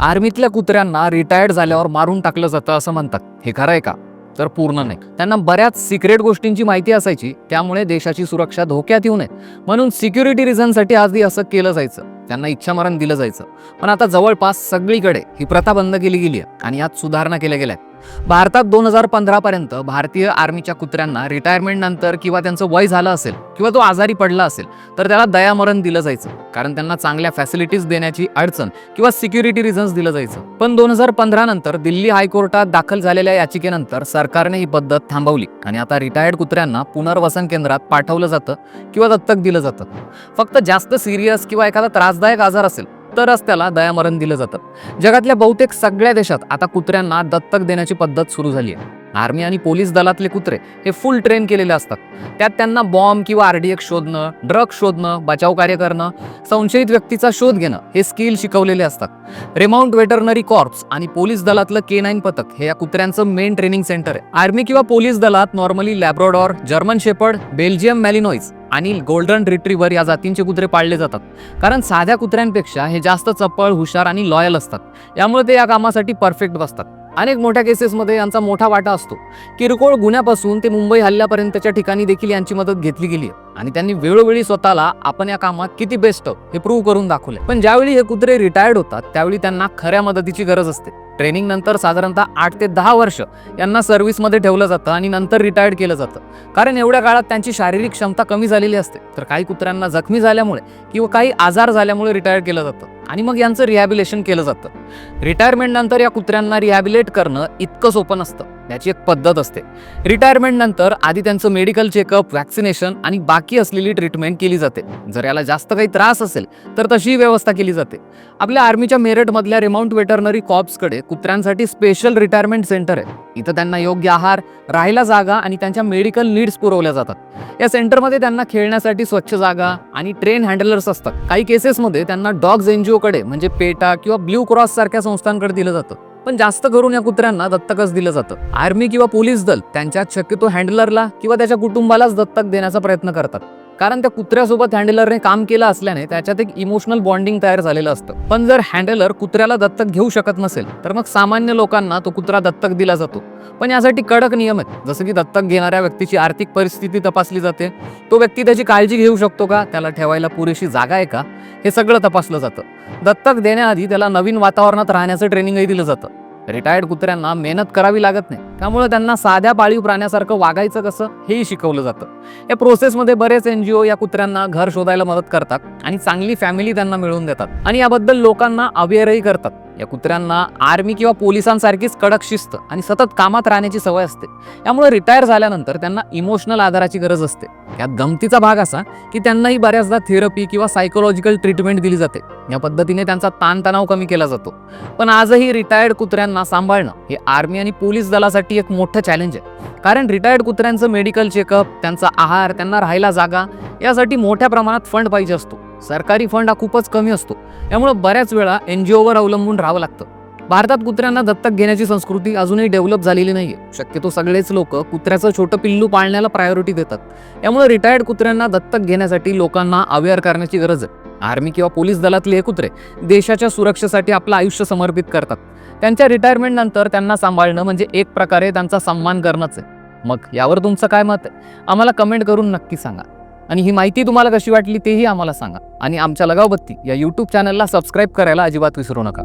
आर्मीतल्या कुत्र्यांना retired झाल्यावर मारून टाकलं जातं असं म्हणतात. हे खरं आहे का? तर पूर्ण नाही. त्यांना बऱ्याच सिक्रेट गोष्टींची माहिती असायची त्यामुळे देशाची सुरक्षा धोक्यात येऊ नये. म्हणून सिक्युरिटी रिझनसाठी आधी असं केलं जायचं. त्यांना इच्छामरण दिलं जायचं. पण आता जवळपास सगळीकडे ही प्रथा बंद केली गेली आहे आणि यात सुधारणा केल्या गेल्या भारतात दोन हजार पंधरापर्यंत भारतीय आर्मीच्या कुत्र्यांना रिटायरमेंटनंतर किंवा त्यांचं वय झालं असेल किंवा तो आजारी पडला असेल तर त्याला दयामरण दिलं जायचं. कारण त्यांना चांगल्या फॅसिलिटीज देण्याची अडचण किंवा सिक्युरिटी रिझन्स दिलं जायचं. पण दोन हजार पंधरा नंतर दिल्ली हायकोर्टात दाखल झालेल्या याचिकेनंतर सरकारने ही पद्धत थांबवली. आणि आता रिटायर्ड कुत्र्यांना पुनर्वसन केंद्रात पाठवलं जातं किंवा दत्तक दिलं जातं. फक्त जास्त सिरियस किंवा एखादा त्रासदायक आजार असेल तरच त्याला दयामरण दिलं जातं. जगातल्या बहुतेक सगळ्या देशात आता कुत्र्यांना दत्तक देण्याची पद्धत सुरू झाली आहे. आर्मी आणि पोलीस दलातले कुत्रे हे फुल ट्रेन केलेले असतात. त्यात त्यांना बॉम्ब किंवा आरडीएक्स शोधणं ड्रग शोधणं बचाव कार्य करणं संशयित व्यक्तीचा शोध घेणं हे स्किल शिकवलेले असतात. रेमाउंट वेटरनरी कॉर्प्स आणि पोलीस दलातलं के नाईन पथक हे या कुत्र्यांचं मेन ट्रेनिंग सेंटर आहे. आर्मी किंवा पोलीस दलात normally Labrador German shepherd Belgium Malinois आणि गोल्डन रिट्रीवर या जातींचे कुत्रे पाळले जातात. कारण साध्या कुत्र्यांपेक्षा हे जास्त चपळ हुशार आणि लॉयल असतात. यामुळे ते या कामासाठी परफेक्ट बसतात. अनेक मोठ्या केसेसमध्ये यांचा मोठा वाटा असतो. किरकोळ गुन्ह्यापासून ते मुंबई हल्ल्यापर्यंतच्या ठिकाणी देखील यांची मदत घेतली गेली आहे. आणि त्यांनी वेळोवेळी स्वतःला आपण या कामात किती बेस्ट हे प्रूव्ह करून दाखवले पण ज्यावेळी हे कुत्रे रिटायर्ड होतात त्यावेळी त्यांना खऱ्या मदतीची गरज असते. ट्रेनिंगनंतर साधारणतः आठ ते दहा वर्ष यांना सर्व्हिसमध्ये ठेवलं जातं आणि नंतर रिटायर्ड केलं जातं. कारण एवढ्या काळात त्यांची शारीरिक क्षमता कमी झालेली असते. तर काही कुत्र्यांना जखमी झाल्यामुळे किंवा काही आजार झाल्यामुळे रिटायर केलं जातं आणि मग यांचं रिहॅबिलेशन केलं जातं. रिटायरमेंटनंतर या कुत्र्यांना रिहॅबिलेट करणं इतकं सोपं नसतं. याची एक पद्धत असते. रिटायरमेंट नंतर आधी त्यांचं मेडिकल चेकअप वॅक्सिनेशन आणि बाकी असलेली ट्रीटमेंट केली जाते. जर याला जास्त काही त्रास असेल तर तशी व्यवस्था केली जाते. आपल्या आर्मीच्या मेरठमधल्या रिमाउंट वेटरनरी कॉप्सकडे कुत्र्यांसाठी स्पेशल रिटायरमेंट सेंटर आहे. इथं त्यांना योग्य आहार राहायला जागा आणि त्यांच्या मेडिकल नीड्स पुरवल्या जातात. या सेंटरमध्ये त्यांना खेळण्यासाठी स्वच्छ जागा आणि ट्रेन हँडलर्स असतात. काही केसेसमध्ये त्यांना डॉग्स एनजीओकडे म्हणजे पेटा किंवा ब्ल्यू क्रॉस सारख्या संस्थांकडे दिलं जातं. पण जास्त करून या कुत्र्यांना दत्तकच दिलं जातं. आर्मी किंवा पोलीस दल त्यांच्यात शक्यतो हँडलरला किंवा त्याच्या कुटुंबालाच दत्तक देण्याचा प्रयत्न करतात. कारण त्या कुत्र्यासोबत हँडलरने काम केलं असल्याने त्याच्यात एक इमोशनल बॉन्डिंग तयार झालेलं असतं. पण जर हँडलर कुत्र्याला दत्तक घेऊ शकत नसेल तर मग सामान्य लोकांना तो कुत्रा दत्तक दिला जातो. पण यासाठी कडक नियम आहेत. जसं की दत्तक घेणाऱ्या व्यक्तीची आर्थिक परिस्थिती तपासली जाते. तो व्यक्ती त्याची काळजी घेऊ शकतो का? त्याला ठेवायला पुरेशी जागा आहे का? हे सगळं तपासलं जातं. दत्तक देण्याआधी त्याला नवीन वातावरणात राहण्याचं ट्रेनिंगही दिलं जातं. रिटायर्ड कुत्र्यांना मेहनत करावी लागत नाही. त्यामुळे त्यांना साध्या पाळीव प्राण्यासारखं वागायचं कसं? हेही शिकवलं जातं. या प्रोसेसमध्ये बरेच एन जी ओ या कुत्र्यांना घर शोधायला मदत करतात आणि चांगली फॅमिली त्यांना मिळवून देतात. आणि याबद्दल लोकांना अवेअरही करतात. या कुत्र्यांना आर्मी किंवा पोलिसांसारखीच कडक शिस्त आणि सतत कामात राहण्याची सवय असते. यामुळे रिटायर झाल्यानंतर त्यांना इमोशनल आधाराची गरज असते. यात गमतीचा भाग असा की त्यांनाही बऱ्याचदा थेरपी किंवा सायकोलॉजिकल ट्रीटमेंट दिली जाते. या पद्धतीने त्यांचा ताणतणाव कमी केला जातो. पण आजही रिटायर्ड कुत्र्यांना सांभाळणं हे आर्मी आणि पोलीस दलासाठी एक मोठं चॅलेंज आहे. कारण रिटायर्ड कुत्र्यांचं मेडिकल चेकअप त्यांचा आहार त्यांना राहायला जागा यासाठी मोठ्या प्रमाणात फंड पाहिजे असतो. सरकारी फंड हा खूपच कमी असतो. यामुळे बऱ्याच वेळा एन जी ओवर अवलंबून राहावं लागतं. भारतात कुत्र्यांना दत्तक घेण्याची संस्कृती अजूनही डेव्हलप झालेली नाहीये. शक्यतो सगळेच लोक कुत्र्याचं छोटं पिल्लू पाळण्याला प्रायोरिटी देतात. यामुळे रिटायर्ड कुत्र्यांना दत्तक घेण्यासाठी लोकांना अवेअर करण्याची गरज आहे. आर्मी किंवा पोलीस दलातले हे कुत्रे देशाच्या सुरक्षेसाठी आपलं आयुष्य समर्पित करतात. त्यांच्या रिटायरमेंटनंतर त्यांना सांभाळणं म्हणजे एक प्रकारे त्यांचा सन्मान करणंच आहे. मग यावर तुमचं काय मत आहे? आम्हाला कमेंट करून नक्की सांगा. आणि ही माहिती तुम्हाला कशी वाटली तेही आम्हाला सांगा. आणि आमच्या लगावबत्ती या यूट्यूब चॅनलला सबस्क्राईब करायला अजिबात विसरू नका.